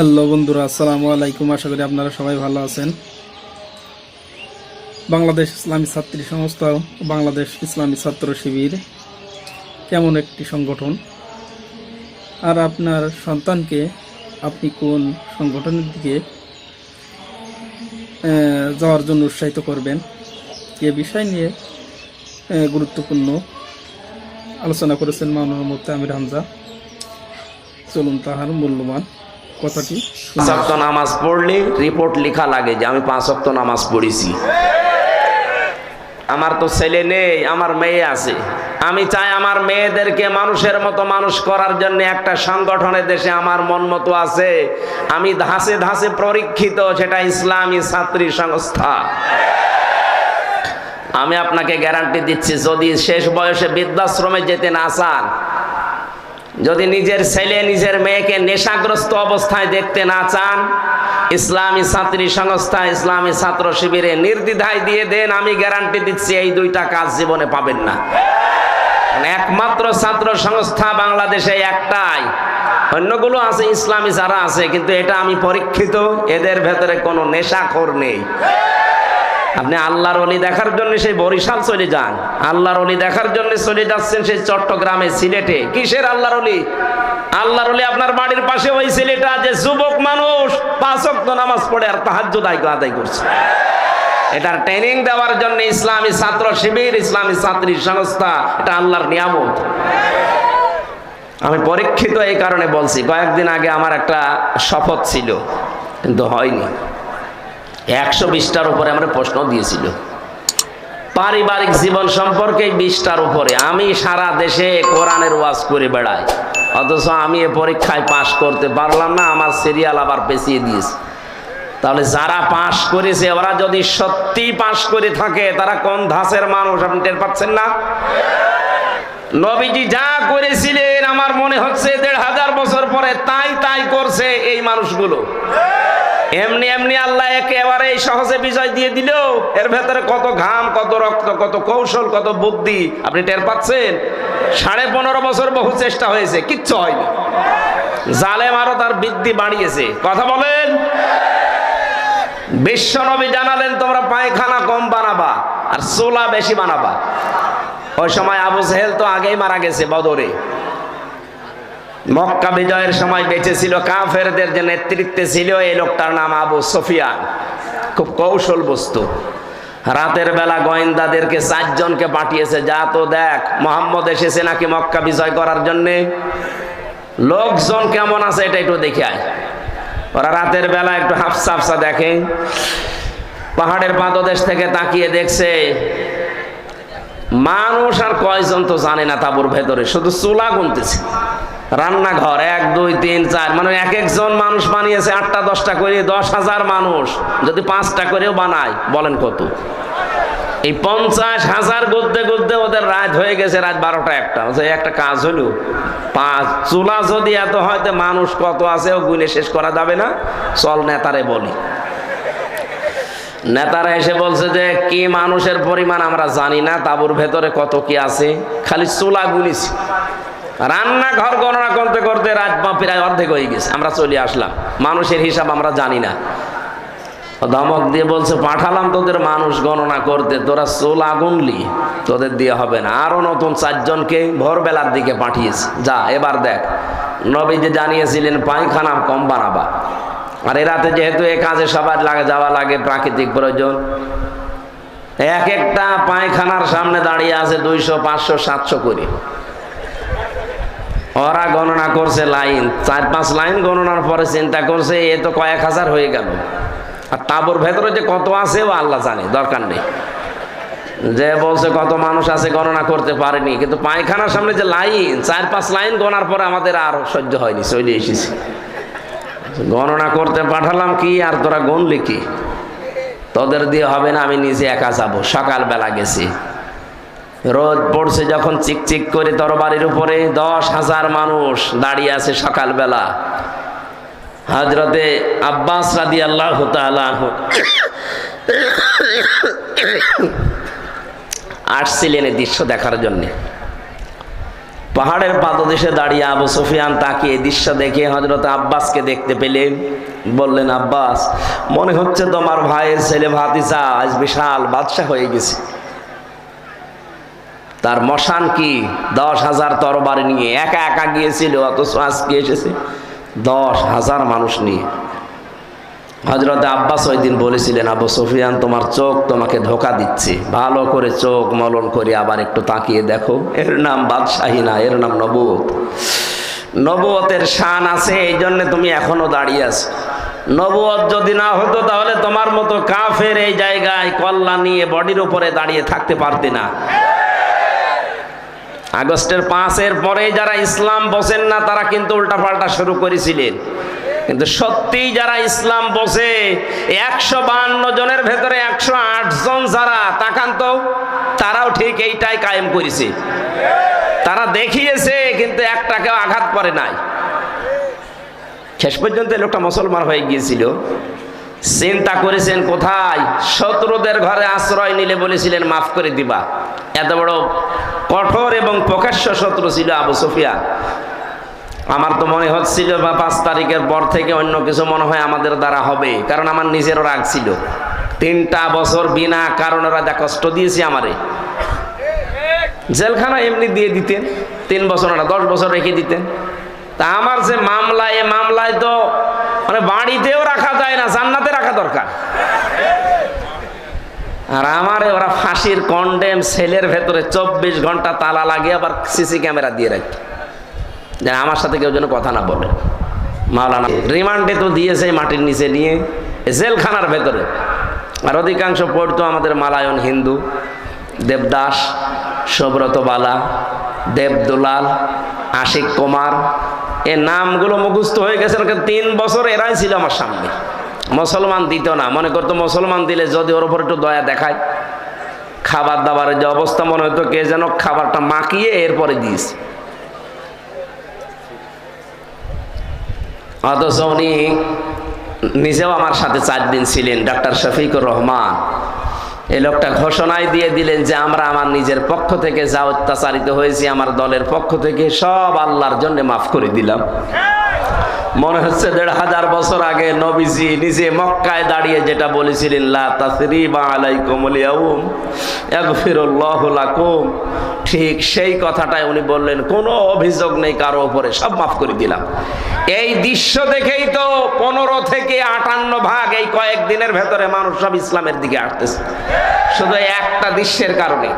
Hello বন্ধুরা, আসসালামু আলাইকুম। আশা করি আপনারা সবাই ভালো আছেন। বাংলাদেশ ইসলামী ছাত্রী সংস্থা বাংলাদেশ ইসলামী ছাত্র শিবির কেমন একটি সংগঠন? আর আপনার সন্তানকে আপনি কোন সংগঠনের দিকে যাওয়ার জন্য উৎসাহিত করবেন, এ বিষয় নিয়ে গুরুত্বপূর্ণ আলোচনা করেছেন মাননীয় মুফতি আমির হামজা। চলুন তাহার মূল্যবান শুনে পাঁচ নামাজ পড়লে রিপোর্ট লেখা লাগে যে আমি পাঁচ ওয়াক্ত নামাজ পড়েছি। আমার তো ছেলে নেই, আমার মেয়ে আছে। আমি চাই আমার মেয়েদেরকে মানুষের মতো মানুষ করার জন্য একটা সংগঠনের দেশে আমার মন মতো আছে। আমি ধাসে ধাসে পরীক্ষিত, সেটা ইসলামী ছাত্রী সংস্থা। আমি আপনাকে গ্যারান্টি দিচ্ছি, যদি শেষ বয়সে বৃদ্ধাশ্রমে যেতে না চান যদি নিজের ছেলে, নিজের মেয়েকে নেশাগ্রস্ত অবস্থায় দেখতে না চান, ইসলামী ছাত্রী সংস্থা, ইসলামী ছাত্র শিবিরে নির্দ্বিধায় দিয়ে দেন, আমি গ্যারান্টি দিচ্ছি এই দুইটা কাজ জীবনে পাবেন না। একমাত্র ছাত্র সংস্থা বাংলাদেশে একটাই। অন্যগুলো আছে, ইসলামী যারা আছে, কিন্তু এটা আমি পরীক্ষিত, এদের ভেতরে কোনো নেশাখোর নেই। আপনি আল্লাহর অলি দেখার জন্য সেই বরিশাল চলে যান। আল্লাহর অলি দেখার জন্য চলে যাচ্ছেন সেই চট্টগ্রামে, সিলেটে। কিসের আল্লাহর অলি আল্লাহর অলি আপনার বাড়ির পাশে ওই ছেলেটা যে যুবক মানুষ পাঁচ ওয়াক্ত নামাজ পড়ে আর তাহাজ্জুদ আদায় আদায় করছে। এটার ট্রেনিং দেওয়ার জন্য ইসলামী ছাত্র শিবির, ইসলামী ছাত্রী সংস্থা, এটা আল্লাহর নিয়ামত। আমি পরীক্ষিত এই কারণে বলছি, কয়েকদিন আগে আমার একটা শপথ ছিল, কিন্তু হয়নি। একশো বিশটার উপরে আমরা প্রশ্ন দিয়েছিল। পারিবারিক জীবন সম্পর্কে বিশটার উপরে। আমি সারা দেশে কোরআনের ওয়াজ করে বেড়াই। অথচ আমি এ পরীক্ষায় পাশ করতে পারলাম না, আমার সিরিয়াল আবার পেছিয়ে দিয়েছে। তাহলে যারা পাশ করেছে, ওরা যদি সত্যি পাশ করে থাকে, তারা কোন ধাসের মানুষ আপনি টের পাচ্ছেন না? নবীজি যা করেছিলেন, আমার মনে হচ্ছে দেড় হাজার বছর পরে তাই তাই করছে এই মানুষগুলো। এমনি এমনি আল্লাহ একেবারে এই সহজে বিজয় দিয়ে দিল এর ভেতরে কত ঘাম, কত রক্ত, কত কৌশল, কত বুদ্ধি, আপনি টের পাচ্ছেন? সাড়ে পনেরো বছর বহু চেষ্টা হয়েছে, কিচ্ছু হয়নি। জালেম আরও তার বৃদ্ধি বাড়িয়েছে। কথা বলেন? বিশ্ব নবী জানালেন, তোমরা পায়খানা কম বানাবা আর চোলা বেশি বানাবা। ওই সময় আবু সেহেল তো আগেই মারা গেছে বদরে। মক্কা বিজয়ের সময় বেঁচে ছিল কাফেরদের যে নেতৃত্বে ছিল এই লোকটার নাম আবু সফিয়ান। খুব কৌশল বস্তু। রাতের বেলা গোয়েন্দাদেরকে চারজনকে পাঠিয়েছে, যা তো দেখ, মোহাম্মদ এসেছে নাকি মক্কা বিজয় করার জন্যে? লোকজন কেমন আছে এটা একটু দেখে আয়। ওরা রাতের বেলা একটু হাফসা হাফসা দেখে। পাহাড়ের পাদদেশ থেকে তাকিয়ে দেখছে, মানুষ আর কয়জন তো জানে না তাবুর ভেতরে, শুধু চুলা গুনতেছে। রান্নাঘর, এক, দুই, তিন, চার। মানে এক একজন মানুষ বানিয়েছে আটটা, দশটা করে, দশ হাজার মানুষ। যদি পাঁচটা করেও বানায়, বলেন কত? এই পঞ্চাশ হাজার গদ্দে গদ্দে ওদের রাত হয়ে গেছে, রাত বারোটা একটা। একটা কাজ হলো, পাঁচ চুলা যদি এত হয়তো মানুষ কত আছে, ও গুনে শেষ করা যাবে না? চল নেতারে বলি। নেতারা এসে বলছে যে, কি মানুষের পরিমাণ আমরা জানি না, তাবুর ভেতরে কত কি আছে? খালি চুলা গুনিছি। রান্নাঘর গণনা করতে করতে রাত প্রায় অর্ধেক হয়ে গেছে, আমরা চলে আসলাম। মানুষের হিসাব আমরা জানি না। ধমক দিয়ে বলছে, পাঠালাম তোদের মানুষ গণনা করতে, তোরা চুলা গুনলি, তোদের দিয়ে হবে না। আরও নতুন চারজনকে ভোরবেলার দিকে পাঠিয়েছে। যা, এবার দেখ নবী যে জানিয়েছিলেন, পায়খানা কম বানাবা। আর এ রাতে যেহেতু এ কাজে সবার লাগে, যাওয়া লাগে, প্রাকৃতিক প্রয়োজন, এক একটা পায়খানার সামনে দাঁড়িয়ে আছে দুইশো, পাঁচশো, সাতশো করে। ওরা গণনা করছে লাইন। চার পাঁচ লাইন গণনার পরে চিন্তা করছে, এ তো কয়েক হাজার হয়ে গেল। আর তাবর ভেতরে যে কত আছে, ও আল্লাহ জানে, দরকার নেই। যে বলছে কত মানুষ আছে, গণনা করতে পারেনি। কিন্তু পায়খানার সামনে যে লাইন, চার পাঁচ লাইন গণার পরে আমাদের আর সহ্য হয়নি, চলে এসেছি। গণনা করতে পাঠালাম কি, আর তোরা গণলি কি? তোদের দিয়ে হবে না, আমি নিজে একা যাব। সকালবেলা গেছি। রোদ পড়ছে যখন চিকচিক করে তরবারির উপরে দশ হাজার মানুষ দাঁড়িয়ে আছে সকালবেলা। হজরতে আব্বাস রাদি আল্লাহ আসছিলেন এই দৃশ্য দেখার জন্যে। পাহাড়ের পাদদেশে দাঁড়িয়ে আবু সুফিয়ান তাকিয়ে দৃশ্য দেখে হজরত আব্বাসকে দেখতে পেলেন। বললেন, আব্বাস, মনে হচ্ছে তোমার ভাইয়ের ছেলে ভাতিসা আজ বিশাল বাদশাহ হয়ে গেছে। তার মশান কি? দশ হাজার তরবারি নিয়ে একা একা গিয়েছিল, অথচ আজকে এসেছে দশ হাজার মানুষ নিয়ে। হজরত আব্বাস ওই দিন বলেছিলেন, আবু সুফিয়ান, তোমার চোখ তোমাকে ধোকা দিচ্ছে। ভালো করে চোখ মলন করে আবার একটু তাকিয়ে দেখো। এর নাম বাদশাহী না, এর নাম নবুয়ত নবুয়তের শান আছে, এই জন্য তুমি এখনও দাঁড়িয়ে আছো। নবুয়ত যদি না হতো, তাহলে তোমার মতো কাফের এই জায়গায় কল্লা নিয়ে বডির উপরে দাঁড়িয়ে থাকতে পারতে না। আগস্টের পাঁচের পরে যারা ইসলাম বসেন না, তারা কিন্তু উল্টাপাল্টা শুরু করেছিলেন। কিন্তু সত্যি যারা ইসলাম বসে একশো বান্ন জনের ভেতরে একশো আট জন যারা, তাকান তো, তারাও ঠিক এইটাই কায়েম করেছে। তারা দেখিয়েছে, কিন্তু একটাকেও আঘাত করে নাই। শেষ পর্যন্ত লোকটা মুসলমান হয়ে গিয়েছিল। চিন্তা করেছেন কোথায়? শত্রুদের ঘরে আশ্রয় নিলে বলেছিলেন, মাফ করে দিবা। এত বড় কঠোর এবং প্রকাশ্য শত্রু ছিল আবু সুফিয়া আমার তো মনে হচ্ছিল বা পাঁচ তারিখের পর থেকে অন্য কিছু মনে হয় আমাদের দ্বারা হবে, কারণ আমার নিজেরও রাগ ছিল। তিনটা বছর বিনা কারণে যা কষ্ট দিয়েছে আমারে। জেলখানা এমনি দিয়ে দিতেন, তিন বছর না, দশ বছর রেখে দিতেন। তা আমার যে মামলা এ মামলায় তো মানে বাড়িতেও রাখা যায় না, জান্নাতে রাখা দরকার। আর আমারে ওরা ফাঁসির কন্ডেম সেলের ভেতরে চব্বিশ ঘণ্টা তালা লাগিয়ে আবার সিসি ক্যামেরা দিয়ে রাখি। যে আমার সাথে কেউ যেন কথা না বলে। মাওলানা রিমান্ডে তো দিয়েছে মাটির নিচে নিয়ে, জেলখানার ভেতরে। আর অধিকাংশ পড়তো আমাদের মালায়ন হিন্দু, দেবদাস সুব্রত বালা দেবদুলাল, আশিক কুমার, এ নামগুলো মুখস্থ হয়ে গেছে তিন বছর এরাই ছিল আমার সামনে। মুসলমান দিত না। মনে করতো মুসলমান দিলে যদি ওর উপর একটু দয়া দেখায়, খাবার দাবারের যে অবস্থা মনে হতো, কে যেন খাবারটা মাখিয়ে এরপরে দিয়েছে। অথচ উনি নিজেও আমার সাথে চার দিন ছিলেন, ডাক্তার শফিকুর রহমান। এই লোকটা ঘোষণায় দিয়ে দিলেন যে, আমরা আমার নিজের পক্ষ থেকে যা অত্যাচারিত হয়েছি, আমার দলের পক্ষ থেকে সব আল্লাহর জন্য মাফ করে দিলাম। মনে হচ্ছে দেড় হাজার বছর আগে নবীজি নিজে মক্কায় দাঁড়িয়ে যেটা বলেছিলেন লাকুম। ঠিক সেই কথাটাই উনি বললেন, কোনো অভিযোগ নেই কারও উপরে, সব মাফ করে দিলাম। এই দৃশ্য দেখেই তো পনেরো থেকে আটান্ন ভাগ এই কয়েকদিনের ভেতরে মানুষ সব ইসলামের দিকে আসতেছে। শুধু একটা দৃশ্যের কারণে।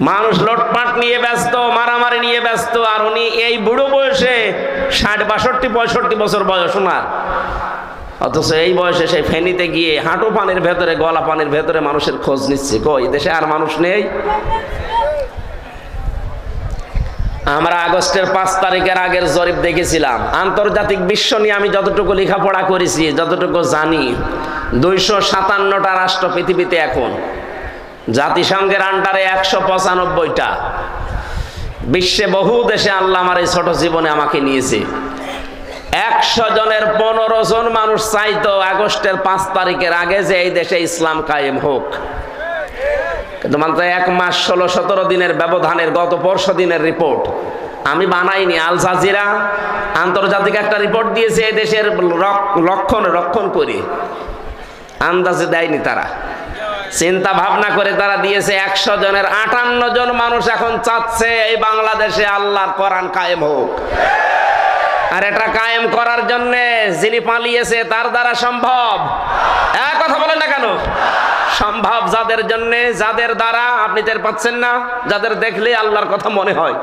মানুষ লটপাট নিয়ে ব্যস্ত, মারামারি নিয়ে ব্যস্ত, আর উনি এই বুড়ো বয়সে ষাট, বাষট্টি, পঁয়ষট্টি বছর বয়স ওনার অথচ এই বয়সে সেই ফেনিতে গিয়ে হাঁটু পানির ভেতরে, গলা পানির ভেতরে মানুষের খোঁজ নিচ্ছে। কই, দেশে আর মানুষ নেই? আমরা আগস্টের পাঁচ তারিখের আগের জরিপ দেখেছিলাম। আন্তর্জাতিক বিশ্ব নিয়ে আমি যতটুকু লেখাপড়া করেছি, যতটুকু জানি, দুইশো সাতান্নটা রাষ্ট্র পৃথিবীতে এখন জাতিসংঘের আন্ডারে একশো পঁচানব্বইটা। বিশ্বে বহু দেশে আল্লাহ আমার এই ছোট জীবনে আমাকে নিয়েছে। একশো জনের পনেরো জন মানুষ চাইতো আগস্টের পাঁচ তারিখের আগে যে এই দেশে ইসলাম কায়েম হোক। কিন্তু এক মাস, ষোলো, সতেরো দিনের ব্যবধানের গত পরশু দিনের রিপোর্ট আমি বানাইনি, আল জাজিরা আন্তর্জাতিক একটা রিপোর্ট দিয়েছে এই দেশের লক্ষণ রক্ষণ করে। আন্দাজে দেয়নি তারা। চিন্তা ভাবনা করে তারা দিয়েছে একশো জনের, আটান্ন জন মানুষ এখন চাচ্ছে এই বাংলাদেশে আল্লাহর কোরআন কায়েম হোক। আর এটা কায়েম করার জন্য যিনি পালিয়েছে তার দ্বারা সম্ভব। এক কথা বলেন না কেন? সম্ভব যাদের জন্য, যাদের দ্বারা, আপনি টের পাচ্ছেন না? যাদের দেখলে আল্লাহর কথা মনে হয়।